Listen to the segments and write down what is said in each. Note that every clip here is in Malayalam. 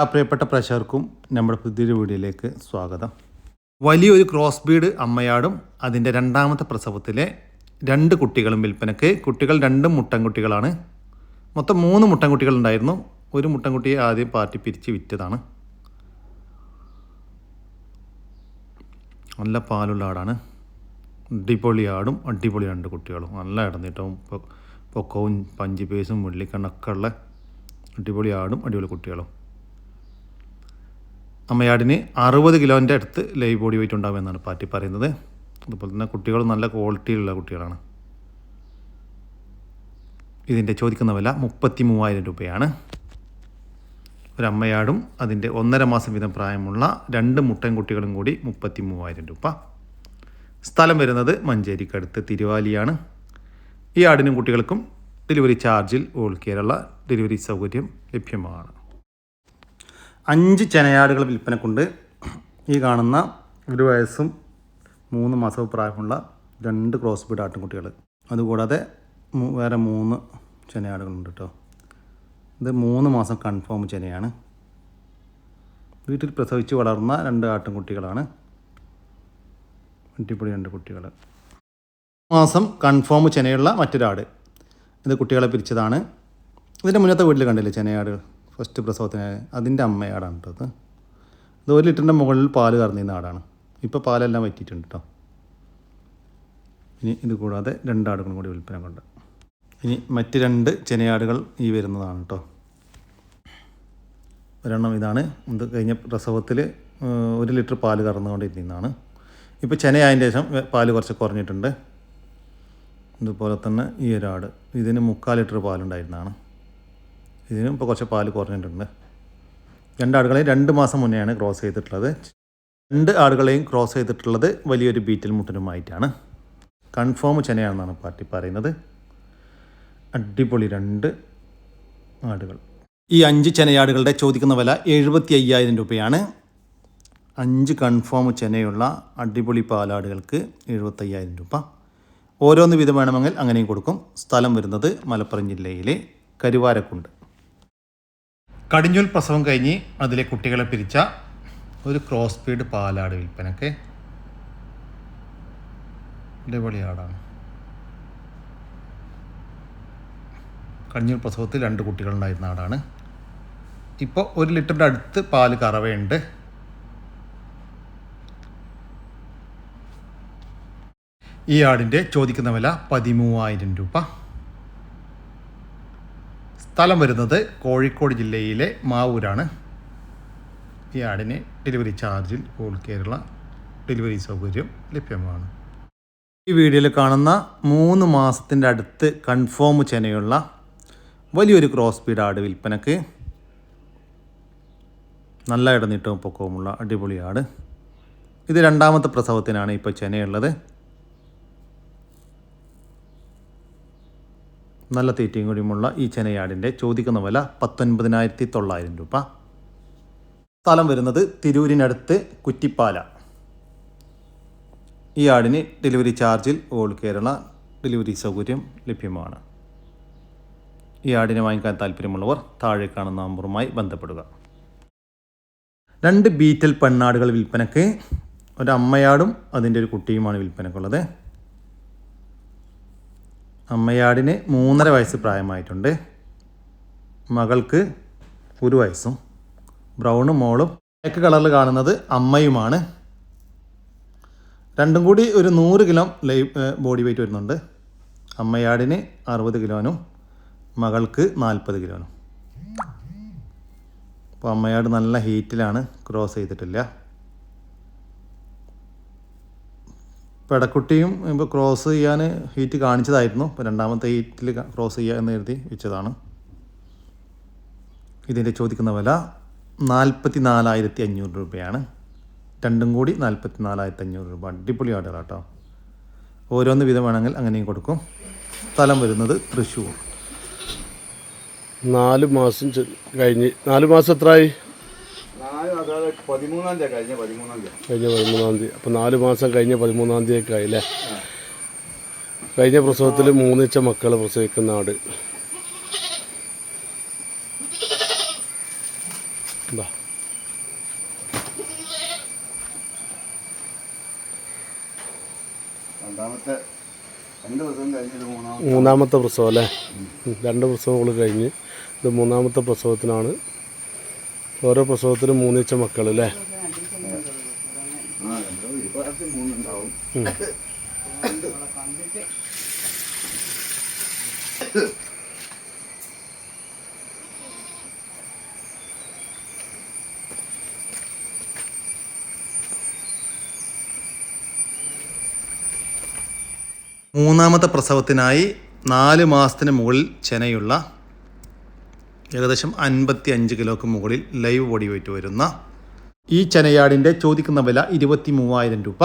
ആ പ്രിയപ്പെട്ട പ്രഷർക്കും നമ്മുടെ പുതിയൊരു വീഡിയോയിലേക്ക് സ്വാഗതം. വലിയൊരു ക്രോസ് ബീഡ് അമ്മയാടും അതിന്റെ രണ്ടാമത്തെ പ്രസവത്തിലെ രണ്ട് കുട്ടികളും വിൽപ്പനക്ക് കുട്ടികൾ രണ്ടും മുട്ടൻകുട്ടികളാണ്. മൊത്തം മൂന്ന് മുട്ടൻകുട്ടികളുണ്ടായിരുന്നു. ഒരു മുട്ടൻകുട്ടിയെ ആദ്യം പാർട്ടി പിരിച്ച് വിറ്റതാണ്. നല്ല പാലുള്ള ആടാണ്. അടിപൊളി ആടും അടിപൊളി രണ്ട് കുട്ടികളും. നല്ല ഇടന്നിട്ടും പൊക്കവും പഞ്ചിപേസും പേസും ഉള്ള അടിപൊളി ആടും അടിപൊളി കുട്ടികളും. അമ്മയാടിന് അറുപത് കിലോന്റെ അടുത്ത് ലൈവ് ബോഡി വെയിറ്റ് ഉണ്ടാകുമെന്നാണ് പാറ്റി പറയുന്നത്. അതുപോലെ തന്നെ കുട്ടികൾ നല്ല ക്വാളിറ്റിയിലുള്ള കുട്ടികളാണ്. ഇതിന്റെ ചോദിക്കുന്ന വില മുപ്പത്തി മൂവായിരം രൂപയാണ്. ഒരമ്മയാടും അതിന്റെ ഒന്നര മാസം വീതം പ്രായമുള്ള രണ്ട് മുട്ടൻ കുട്ടികളും കൂടി മുപ്പത്തി മൂവായിരം രൂപ. സ്ഥലം വരുന്നത് മഞ്ചേരിക്കടുത്ത് തിരുവാലിയാണ്. ഈ ആടിനും കുട്ടികൾക്കും ഡെലിവറി ചാർജിൽ ഓൾ കേരള ഡെലിവറി സൗകര്യം ലഭ്യമാണ്. അഞ്ച് ചെനയാടുകൾ വിൽപ്പനക്കുണ്ട്. ഈ കാണുന്ന ഒരു വയസ്സും മൂന്ന് മാസവും പ്രായമുള്ള രണ്ട് ക്രോസ് ബീഡ് ആട്ടിൻകുട്ടികൾ. അതുകൂടാതെ വേറെ മൂന്ന് ചെനയാടുകളുണ്ട് കേട്ടോ ഇത് മൂന്ന് മാസം കൺഫേം ചെനയാണ്. വീട്ടിൽ പ്രസവിച്ച് വളർന്ന രണ്ട് ആട്ടിൻകുട്ടികളാണ്. അടിപൊളി രണ്ട് കുട്ടികൾ. മാസം കൺഫേം ചെനയുള്ള മറ്റൊരാട്. ഇത് കുട്ടികളെ പിരിച്ചതാണ്. ഇതിന്റെ മുന്നത്തെ വീട്ടിൽ കണ്ടില്ലേ ചെനയാട് ഫസ്റ്റ് പ്രസവത്തിന് അതിന്റെ അമ്മയാടാണ് കേട്ടോ ഇത് ഇത് ഒരു ലിറ്ററിന്റെ മുകളിൽ പാൽ കറന്നിരുന്ന ആടാണ്. ഇപ്പോൾ പാലെല്ലാം വറ്റിയിട്ടുണ്ട് കേട്ടോ. ഇനി ഇത് കൂടാതെ രണ്ടാടുകളും കൂടി വിൽപ്പന കൊണ്ട്. ഇനി മറ്റ് രണ്ട് ചെനയാടുകൾ ഈ വരുന്നതാണ് കേട്ടോ. ഒരെണ്ണം ഇതാണ്. ഇത് കഴിഞ്ഞ പ്രസവത്തിൽ ഒരു ലിറ്റർ പാൽ കറന്നുകൊണ്ടിരുന്നതാണ്. ഇപ്പോൾ ചെനയായതിന്റെ ശേഷം പാൽ കുറച്ച് കുറഞ്ഞിട്ടുണ്ട്. ഇതുപോലെ തന്നെ ഈ ഒരാട് ഇതിന് മുക്കാൽ ലിറ്റർ പാലുണ്ടായിരുന്നതാണ്. ഇതിനും ഇപ്പോൾ കുറച്ച് പാൽ കുറഞ്ഞിട്ടുണ്ട്. രണ്ട് ആടുകളെയും രണ്ട് മാസം മുന്നെയാണ് ക്രോസ് ചെയ്തിട്ടുള്ളത്. രണ്ട് ആടുകളെയും ക്രോസ് ചെയ്തിട്ടുള്ളത് വലിയൊരു ബീറ്റൽ മുട്ടനുമായിട്ടാണ്. കൺഫേം ചെനയാണെന്നാണ് പാർട്ടി പറയുന്നത്. അടിപൊളി രണ്ട് ആടുകൾ. ഈ അഞ്ച് ചെനയാടുകളുടെ ചോദിക്കുന്ന വില എഴുപത്തി അയ്യായിരം രൂപയാണ്. അഞ്ച് കൺഫേം ചെനയുള്ള അടിപൊളി പാലാടുകൾക്ക് എഴുപത്തയ്യായിരം രൂപ. ഓരോന്ന് വീതം വേണമെങ്കിൽ അങ്ങനെയും കൊടുക്കും. സ്ഥലം വരുന്നത് മലപ്പുറം ജില്ലയിലെ കരുവാരക്കുണ്ട്. കടിഞ്ഞൂൽ പ്രസവം കഴിഞ്ഞ് അതിലെ കുട്ടികളെ പിരിച്ച ഒരു ക്രോസ് സ്പീഡ് പാലാട് വിൽപ്പനക്ക്. അടിപൊളി ആടാണ്. കടിഞ്ഞൂൽ പ്രസവത്തിൽ രണ്ട് കുട്ടികളുണ്ടായിരുന്ന ആടാണ്. ഇപ്പോൾ ഒരു ലിറ്ററിന്റെ അടുത്ത് പാൽ കറവയുണ്ട്. ഈ ആടിന്റെ ചോദിക്കുന്ന വില പതിമൂവായിരം രൂപ. സ്ഥലം വരുന്നത് കോഴിക്കോട് ജില്ലയിലെ മാവൂരാണ്. ഈ ആടിന് ഡെലിവറി ചാർജിൽ ഓൾ കേരള ഡെലിവറി സൗകര്യം ലഭ്യമാണ്. ഈ വീഡിയോയിൽ കാണുന്ന മൂന്ന് മാസത്തിന്റെ അടുത്ത് കൺഫേം ചെനയുള്ള വലിയൊരു ക്രോസ് സ്പീഡ് ആട് വിൽപ്പനക്ക് നല്ല ഇടനീട്ടവും പൊക്കവുമുള്ള അടിപൊളി ആട്. ഇത് രണ്ടാമത്തെ പ്രസവത്തിനാണ് ഇപ്പോൾ ചെനയുള്ളത്. നല്ല തീറ്റയും കൂടിയുമുള്ള ഈ ചെനയാടിന്റെ ചോദിക്കുന്ന വില പത്തൊൻപതിനായിരത്തി തൊള്ളായിരം രൂപ. സ്ഥലം വരുന്നത് തിരൂരിനടുത്ത് കുറ്റിപ്പാല. ഈ ആടിന് ഡെലിവറി ചാർജിൽ ഓൾ കേരള ഡെലിവറി സൗകര്യം ലഭ്യമാണ്. ഈ ആടിനെ വാങ്ങിക്കാൻ താല്പര്യമുള്ളവർ താഴെ കാണുന്ന നമ്പറുമായി ബന്ധപ്പെടുക. രണ്ട് ബീറ്റൽ പെണ്ണാടുകൾ വിൽപ്പനക്ക് ഒരു അമ്മയാടും അതിന്റെ ഒരു കുട്ടിയുമാണ് വിൽപ്പനക്കുള്ളത്. അമ്മയാടിന് മൂന്നര വയസ്സ് പ്രായമായിട്ടുണ്ട്. മകൾക്ക് ഒരു വയസ്സും. ബ്രൗണും മോളും ബ്ലാക്ക് കളറിൽ കാണുന്നത് അമ്മയുമാണ്. രണ്ടും കൂടി ഒരു നൂറ് കിലോ ലൈ ബോഡി വെയിറ്റ് വരുന്നുണ്ട്. അമ്മയാടിന് അറുപത് കിലോനും മകൾക്ക് നാൽപ്പത് കിലോനും. അപ്പോൾ അമ്മയാട് നല്ല ഹീറ്റിലാണ് ക്രോസ് ചെയ്തിട്ടില്ല. പെടക്കുട്ടിയും ഇപ്പോൾ ക്രോസ് ചെയ്യാൻ ഹീറ്റ് കാണിച്ചതായിരുന്നു. ഇപ്പോൾ രണ്ടാമത്തെ ഹീറ്റിൽ ക്രോസ് ചെയ്യുക എന്ന് എഴുതി വെച്ചതാണ്. ഇതിന്റെ ചോദിക്കുന്ന വില നാൽപ്പത്തി നാലായിരത്തി അഞ്ഞൂറ് രൂപയാണ്. രണ്ടും കൂടി നാൽപ്പത്തി നാലായിരത്തി അഞ്ഞൂറ് രൂപ. അടിപൊളി ആടുകൾ കേട്ടോ ഓരോന്ന് വിധം വേണമെങ്കിൽ അങ്ങനെയും കൊടുക്കും. സ്ഥലം വരുന്നത് തൃശ്ശൂർ. നാല് മാസം കഴിഞ്ഞ് നാല് മാസം എത്രയായി പതിമൂന്നാം തീയതി കഴിഞ്ഞ പതിമൂന്നാം തീയതി. കഴിഞ്ഞ പതിമൂന്നാം തീയതി. അപ്പം നാല് മാസം കഴിഞ്ഞ പതിമൂന്നാം തീയതി ആയില്ലേ? കഴിഞ്ഞ പ്രസവത്തിൽ മൂന്നിച്ച മക്കൾ പ്രസവിക്കുന്ന ആട്. എന്താ രണ്ടാമത്തെ മൂന്നാമത്തെ പ്രസവം അല്ലേ. രണ്ട് പ്രസവങ്ങൾ കഴിഞ്ഞ് ഇത് മൂന്നാമത്തെ പ്രസവത്തിനാണ് ഓരോ പ്രസവത്തിനും മൂന്നിച്ച മക്കളല്ലേ? മൂന്നാമത്തെ പ്രസവത്തിനായി നാല് മാസത്തിന് മുകളിൽ ചെനയുള്ള ഏകദേശം അൻപത്തി അഞ്ച് കിലോക്ക് മുകളിൽ ലൈവ് ബോഡി വെയിറ്റ് വരുന്ന ഈ ചനയാടിന്റെ ചോദിക്കുന്ന വില ഇരുപത്തി മൂവായിരം രൂപ.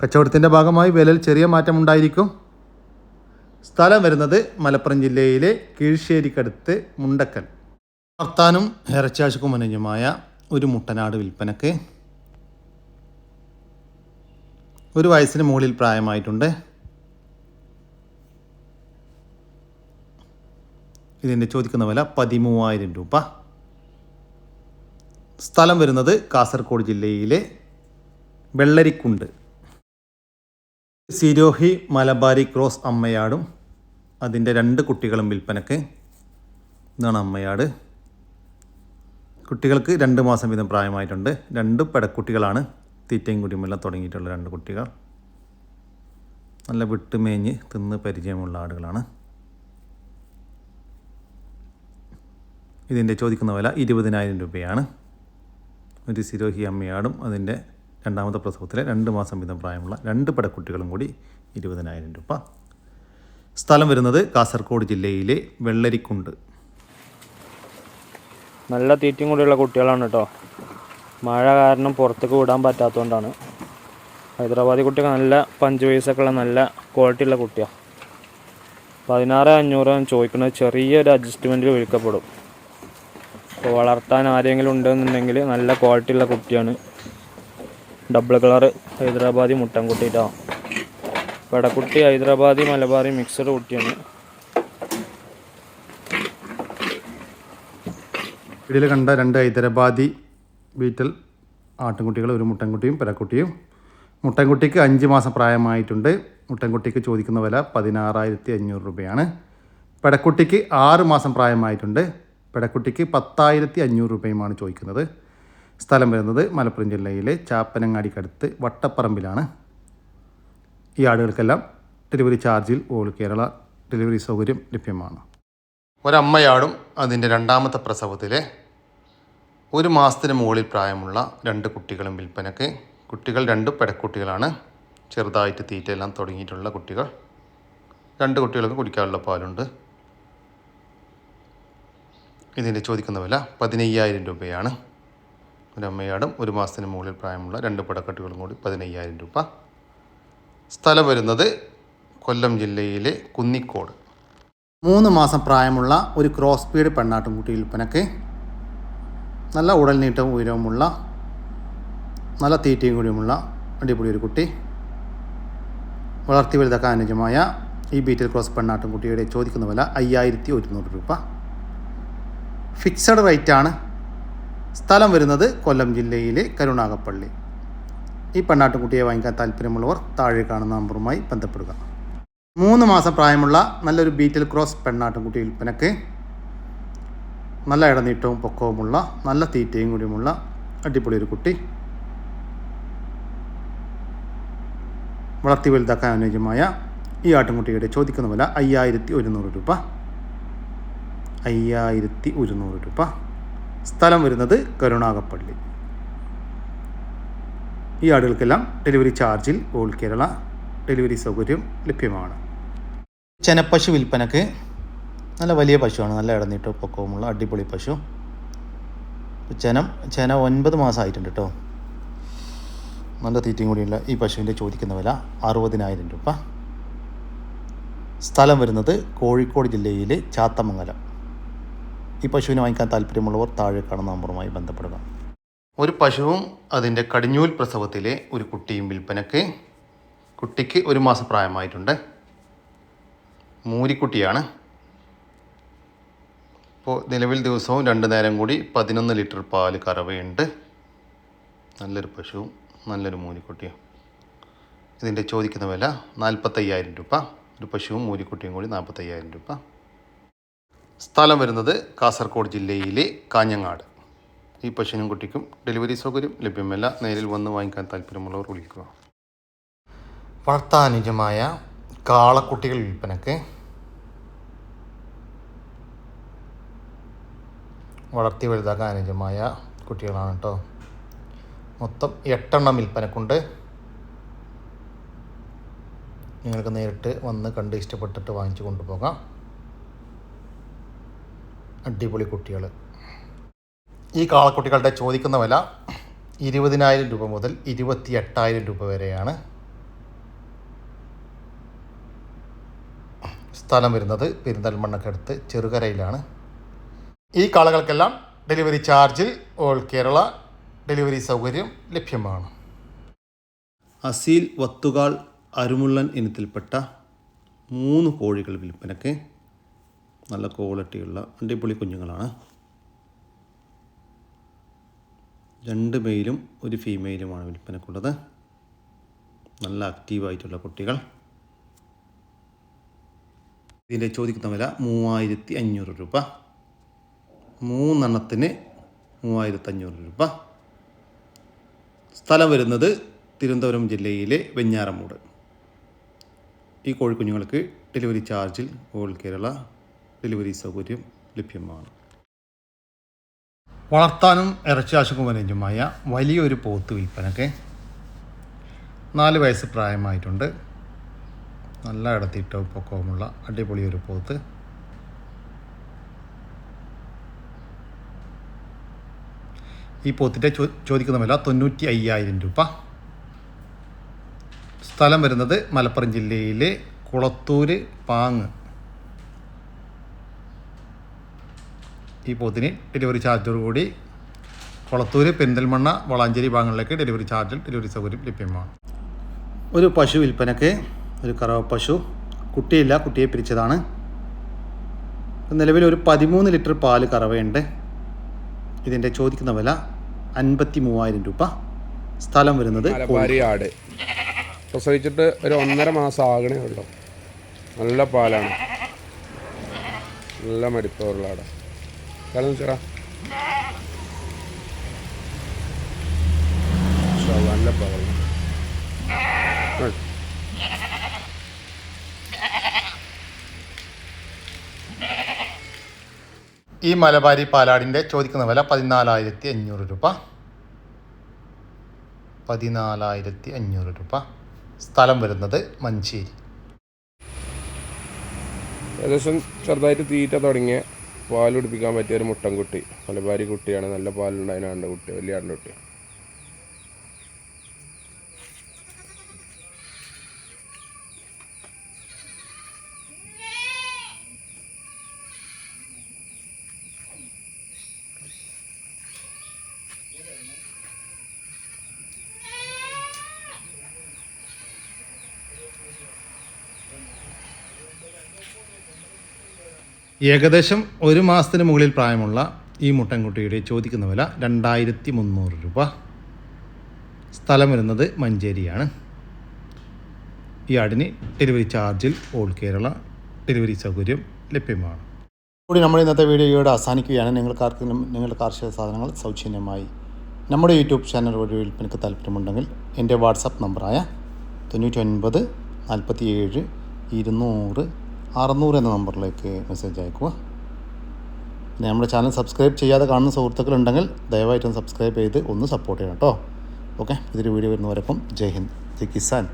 കച്ചവടത്തിന്റെ ഭാഗമായി വിലയിൽ ചെറിയ മാറ്റമുണ്ടായിരിക്കും. സ്ഥലം വരുന്നത് മലപ്പുറം ജില്ലയിലെ കീഴ്ശ്ശേരിക്കടുത്ത് മുണ്ടക്കൽ. വർത്താനും ഇറച്ചാശുക്കും അനുജമായ ഒരു മുട്ടനാട് വിൽപ്പനക്ക്. ഒരു വയസ്സിന് മുകളിൽ പ്രായമായിട്ടുണ്ട്. ഇതിന്റെ ചോദിക്കുന്ന വില പതിമൂവായിരം രൂപ. സ്ഥലം വരുന്നത് കാസർഗോഡ് ജില്ലയിലെ വെള്ളരിക്കുണ്ട്. സിരോഹി മലബാരി ക്രോസ് അമ്മയാടും അതിന്റെ രണ്ട് കുട്ടികളും വിൽപ്പനക്ക്. ഇതാണ് അമ്മയാട്. കുട്ടികൾക്ക് രണ്ട് മാസം വീതം പ്രായമായിട്ടുണ്ട്. രണ്ട് പെടക്കുട്ടികളാണ്. തീറ്റയും കുടിയുമെല്ലാം തുടങ്ങിയിട്ടുള്ള രണ്ട് കുട്ടികൾ. നല്ല വിട്ടുമേഞ്ഞ് തിന്ന് പരിചയമുള്ള ആടുകളാണ്. ഇതിന്റെ ചോദിക്കുന്ന വില ഇരുപതിനായിരം രൂപയാണ്. ഒരു സിരോഹി അമ്മയാടും അതിന്റെ രണ്ടാമത്തെ പ്രസവത്തിലെ രണ്ട് മാസം വീതം പ്രായമുള്ള രണ്ട് പടക്കുട്ടികളും കൂടി ഇരുപതിനായിരം രൂപ. സ്ഥലം വരുന്നത് കാസർഗോഡ് ജില്ലയിലെ വെള്ളരിക്കുണ്ട്. നല്ല തീറ്റയും കൂടിയുള്ള കുട്ടികളാണ് കേട്ടോ. മഴ കാരണം പുറത്തേക്ക് വിടാൻ പറ്റാത്തതുകൊണ്ടാണ്. ഹൈദരാബാദി കുട്ടിയൊക്കെ നല്ല പഞ്ച് വയസ്സൊക്കെ ഉള്ള നല്ല ക്വാളിറ്റി ഉള്ള കുട്ടിയാണ് പതിനാറ് അഞ്ഞൂറ് ചോദിക്കുന്നത് ചെറിയൊരു അഡ്ജസ്റ്റ്മെന്റിൽ വിൽക്കപ്പെടും. അപ്പോൾ വളർത്താൻ ആരെങ്കിലും ഉണ്ടെന്നുണ്ടെങ്കിൽ നല്ല ക്വാളിറ്റി ഉള്ള കുട്ടിയാണ്. ഡബിൾ കളർ ഹൈദരാബാദി മുട്ടൻകുട്ടിയിട്ടോ പെടക്കുട്ടി ഹൈദരാബാദി മലബാറി മിക്സഡ് കുട്ടിയാണ്. ഇതിൽ കണ്ട രണ്ട് ഹൈദരാബാദി ബീറ്റൽ ആട്ടിൻകുട്ടികൾ ഒരു മുട്ടൻകുട്ടിയും പെരക്കുട്ടിയും. മുട്ടൻകുട്ടിക്ക് അഞ്ച് മാസം പ്രായമായിട്ടുണ്ട്. മുട്ടൻകുട്ടിക്ക് ചോദിക്കുന്ന വില പതിനാറായിരത്തി അഞ്ഞൂറ് രൂപയാണ്. പെടക്കുട്ടിക്ക് ആറ് മാസം പ്രായമായിട്ടുണ്ട്. പെടക്കുട്ടിക്ക് പത്തായിരത്തി അഞ്ഞൂറ് രൂപയുമാണ് ചോദിക്കുന്നത്. സ്ഥലം വരുന്നത് മലപ്പുറം ജില്ലയിലെ ചാപ്പനങ്ങാടിക്കടുത്ത് വട്ടപ്പറമ്പിലാണ്. ഈ ആടുകൾക്കെല്ലാം ഡെലിവറി ചാർജിൽ ഓൾ കേരള ഡെലിവറി സൗകര്യം ലഭ്യമാണ്. ഒരമ്മയാടും അതിന്റെ രണ്ടാമത്തെ പ്രസവത്തിലെ ഒരു മാസത്തിന് മുകളിൽ പ്രായമുള്ള രണ്ട് കുട്ടികളും വിൽപ്പനയ്ക്ക്. കുട്ടികൾ രണ്ട് പെടക്കുട്ടികളാണ്. ചെറുതായിട്ട് തീറ്റയെല്ലാം തുടങ്ങിയിട്ടുള്ള കുട്ടികൾ. രണ്ട് കുട്ടികൾക്ക് കുടിക്കാനുള്ള പാലുണ്ട്. ഇതിന്റെ ചോദിക്കുന്ന വില പതിനയ്യായിരം രൂപയാണ്. അമ്മയാടും ഒരു മാസത്തിന് മുകളിൽ പ്രായമുള്ള രണ്ട് പടക്കെട്ടുകളും കൂടി പതിനയ്യായിരം രൂപ. സ്ഥലം വരുന്നത് കൊല്ലം ജില്ലയിലെ കുന്നിക്കോട്. മൂന്ന് മാസം പ്രായമുള്ള ഒരു ക്രോസ് സ്പീഡ് പെണ്ണാട്ടുംകുട്ടി വിൽപ്പനക്ക് നല്ല ഉടൽ നീട്ടവും ഉയരവുമുള്ള നല്ല തീറ്റയും കൂടിയുമുള്ള അടിപൊളി ഒരു കുട്ടി. വളർത്തി വലുതാക്കാൻ അനുജമായ ഈ ബീറ്റൽ ക്രോസ് പെണ്ണാട്ടുംകുട്ടിയുടെ ചോദിക്കുന്ന വില അയ്യായിരത്തി ഒരുന്നൂറ് രൂപ. ഫിക്സഡ് റേറ്റ് ആണ് സ്ഥലം വരുന്നത് കൊല്ലം ജില്ലയിലെ കരുണാകപ്പള്ളി ഈ പെണ്ണാട്ടുകുട്ടിയെ വാങ്ങിക്കാൻ താല്പര്യമുള്ളവർ താഴെ കാണുന്ന നമ്പറുമായി ബന്ധപ്പെടുക. മൂന്ന് മാസം പ്രായമുള്ള നല്ലൊരു ബീറ്റിൽ ക്രോസ് പെണ്ണാട്ടുംകുട്ടി വിൽപ്പനക്ക് നല്ല ഇടനീട്ടവും പൊക്കവുമുള്ള നല്ല തീറ്റയും കൂടിയുമുള്ള അടിപൊളി ഒരു കുട്ടി വളർത്തി വലുതാക്കാൻ അനുയോജ്യമായ ഈ ആട്ടുംകുട്ടിയുടെ ചോദിക്കുന്ന വില അയ്യായിരത്തി ഒരുന്നൂറ് രൂപ. അയ്യായിരത്തി ഒരുന്നൂറ് രൂപ. സ്ഥലം വരുന്നത് കരുണാകപ്പള്ളി. ഈ ആടുകൾക്കെല്ലാം ഡെലിവറി ചാർജിൽ ഓൾ കേരള ഡെലിവറി സൗകര്യം ലഭ്യമാണ്. ചെനപ്പശു വിൽപ്പനക്ക് നല്ല വലിയ പശുവാണ്. നല്ല ഇടനീട്ടോ പൊക്കവുമുള്ള അടിപൊളി പശു. ചെനം ചെന ഒൻപത് മാസമായിട്ടുണ്ട് കേട്ടോ. നല്ല തീറ്റയും കൂടിയുള്ള ഈ പശുവിന്റെ ചോദിക്കുന്ന വില അറുപതിനായിരം രൂപ. സ്ഥലം വരുന്നത് കോഴിക്കോട് ജില്ലയിലെ ചാത്തമംഗലം. ഈ പശുവിനെ വാങ്ങിക്കാൻ താല്പര്യമുള്ളവർ താഴെ കാണുന്ന നമ്പറുമായി ബന്ധപ്പെടുക. ഒരു പശുവും അതിന്റെ കടിഞ്ഞൂൽ പ്രസവത്തിലെ ഒരു കുട്ടിയും വിൽപ്പനക്ക് കുട്ടിക്ക് ഒരു മാസം പ്രായമായിട്ടുണ്ട്. മൂരിക്കുട്ടിയാണ്. ഇപ്പോൾ നിലവിൽ ദിവസവും രണ്ട് നേരം കൂടി പതിനൊന്ന് ലിറ്റർ പാൽ കറവയുണ്ട്. നല്ലൊരു പശുവും നല്ലൊരു മൂരിക്കുട്ടിയും. ഇതിന്റെ ചോദിക്കുന്ന വില നാൽപ്പത്തയ്യായിരം രൂപ. ഒരു പശുവും മൂരിക്കുട്ടിയും കൂടി നാൽപ്പത്തയ്യായിരം രൂപ. സ്ഥലം വരുന്നത് കാസർഗോഡ് ജില്ലയിലെ കാഞ്ഞങ്ങാട്. ഈ പശുവിനും കുട്ടിക്കും ഡെലിവറി സൗകര്യം ലഭ്യമല്ല. നേരിൽ വന്ന് വാങ്ങിക്കാൻ താല്പര്യമുള്ളവർ വിളിക്കുക. വളർത്താനുജമായ കാളക്കുട്ടികൾ വിൽപ്പനക്ക് വളർത്തി വലുതാക്കാൻ അനുജമായ കുട്ടികളാണ് കേട്ടോ. മൊത്തം എട്ടെണ്ണം വിൽപ്പനക്കുണ്ട്. നിങ്ങൾക്ക് നേരിട്ട് വന്ന് കണ്ട് ഇഷ്ടപ്പെട്ടിട്ട് വാങ്ങിച്ചു കൊണ്ടുപോകാം. അടിപൊളി കുട്ടികൾ ഈ കാളക്കുട്ടികളുടെ ചോദിക്കുന്ന വില ഇരുപതിനായിരം രൂപ മുതൽ ഇരുപത്തി എട്ടായിരം രൂപ വരെയാണ്. സ്ഥലം വരുന്നത് പെരിന്തൽമണ്ണക്കടുത്ത് ചെറുകരയിലാണ്. ഈ കാളകൾക്കെല്ലാം ഡെലിവറി ചാർജിൽ ഓൾ കേരള ഡെലിവറി സൗകര്യം ലഭ്യമാണ്. അസീൽ വത്തുകാൾ അരുമുള്ളൻ ഇനത്തിൽപ്പെട്ട മൂന്ന് കോഴികൾ വിൽപ്പനയ്ക്ക് നല്ല ക്വാളിറ്റിയുള്ള അടിപൊളി കുഞ്ഞുങ്ങളാണ്. രണ്ട് മെയിലും ഒരു ഫീമെയിലുമാണ് വിൽപ്പനക്കുള്ളത്. നല്ല ആക്റ്റീവായിട്ടുള്ള കുട്ടികൾ. ഇതിന്റെ ചോദിക്കുന്ന വില മൂവായിരത്തി അഞ്ഞൂറ് രൂപ. മൂന്നെണ്ണത്തിന് മൂവായിരത്തഞ്ഞൂറ് രൂപ. സ്ഥലം വരുന്നത് തിരുവനന്തപുരം ജില്ലയിലെ വെഞ്ഞാറമൂട്. ഈ കോഴിക്കുഞ്ഞുങ്ങൾക്ക് ഡെലിവറി ചാർജിൽ ഓൾ കേരള ഡെലിവറി സൗകര്യം ലഭ്യമാണ്. വളർത്താനും ഇറച്ചി ആശുപത്രിയുമായ വലിയൊരു പോത്ത് വിൽപ്പനക്ക് നാല് വയസ്സ് പ്രായമായിട്ടുണ്ട്. നല്ല ഇടത്തിട്ടവും പൊക്കവുമുള്ള അടിപൊളി ഒരു പോത്ത്. ഈ പോത്തിന്റെ ചോ ചോദിക്കുന്ന വില തൊണ്ണൂറ്റി അയ്യായിരം രൂപ. സ്ഥലം വരുന്നത് മലപ്പുറം ജില്ലയിലെ കുളത്തൂര് പാങ് ഈ പോത്തിന് ഡെലിവറി ചാർജോടുകൂടി കുളത്തൂര് പെന്തൽമണ്ണ വളാഞ്ചേരി ഭാഗങ്ങളിലേക്ക് ഡെലിവറി ചാർജിൽ ഡെലിവറി സൗകര്യം ലഭ്യമാണ്. ഒരു പശു വിൽപ്പനക്ക് ഒരു കറവ പശു കുട്ടിയില്ല കുട്ടിയെ പിരിച്ചതാണ്. നിലവിൽ ഒരു പതിമൂന്ന് ലിറ്റർ പാൽ കറവയുണ്ട്. ഇതിന്റെ ചോദിക്കുന്ന വില അൻപത്തി മൂവായിരം രൂപ. സ്ഥലം വരുന്നത് ആട്. പ്രസവിച്ചിട്ട് ഒരു ഒന്നര മാസം ആകണേ ഉള്ളൂ. നല്ല പാലാണ്. നല്ല മടിപ്പുള്ള ആടാ. കളന്ന് ചേട്ടാ നല്ല ഉം. ഈ മലബാരി പാലാടിന്റെ ചോദിക്കുന്ന വില പതിനാലായിരത്തി അഞ്ഞൂറ് രൂപ. പതിനാലായിരത്തി അഞ്ഞൂറ് രൂപ. സ്ഥലം വരുന്നത് മഞ്ചേരി. ഏകദേശം ചെറുതായിട്ട് തീറ്റ തുടങ്ങിയ പാൽ കുടിപ്പിക്കാൻ പറ്റിയ ഒരു മുട്ടൻകുട്ടി. മലബാരി കുട്ടിയാണ്. നല്ല പാലുണ്ടായതിനാണ്ട് കുട്ടി. വലിയ ആണ്ട് കുട്ടി ഏകദേശം ഒരു മാസത്തിന് മുകളിൽ പ്രായമുള്ള ഈ മുട്ടൻകുട്ടിയുടെ ചോദിക്കുന്ന വില രണ്ടായിരത്തി മുന്നൂറ് രൂപ. സ്ഥലം വരുന്നത് മഞ്ചേരിയാണ്. ഈ ആടിന് ഡെലിവറി ചാർജിൽ ഓൾ കേരള ഡെലിവറി സൗകര്യം ലഭ്യമാണ്. കൂടി നമ്മുടെ ഇന്നത്തെ വീഡിയോയോട് അവസാനിക്കുകയാണ്. നിങ്ങൾക്കാർക്കെങ്കിലും നിങ്ങളുടെ കാർഷിക സാധനങ്ങൾ സൗജന്യമായി നമ്മുടെ യൂട്യൂബ് ചാനൽ വഴി വിൽപ്പനയ്ക്ക് താല്പര്യമുണ്ടെങ്കിൽ എന്റെ വാട്സപ്പ് നമ്പറായ തൊണ്ണൂറ്റൊൻപത് നാൽപ്പത്തി ഏഴ് ഇരുന്നൂറ് അറുന്നൂറ് എന്ന നമ്പറിലേക്ക് മെസ്സേജ് അയക്കുക. പിന്നെ നമ്മുടെ ചാനൽ സബ്സ്ക്രൈബ് ചെയ്യാതെ കാണുന്ന സുഹൃത്തുക്കളുണ്ടെങ്കിൽ ദയവായിട്ടൊന്ന് സബ്സ്ക്രൈബ് ചെയ്ത് ഒന്ന് സപ്പോർട്ട് ചെയ്യണം കേട്ടോ. ഓക്കെ ഇതൊരു വീഡിയോ വരുന്നവരൊപ്പം. ജയ് ഹിന്ദ്. ജയ് കിസാൻ.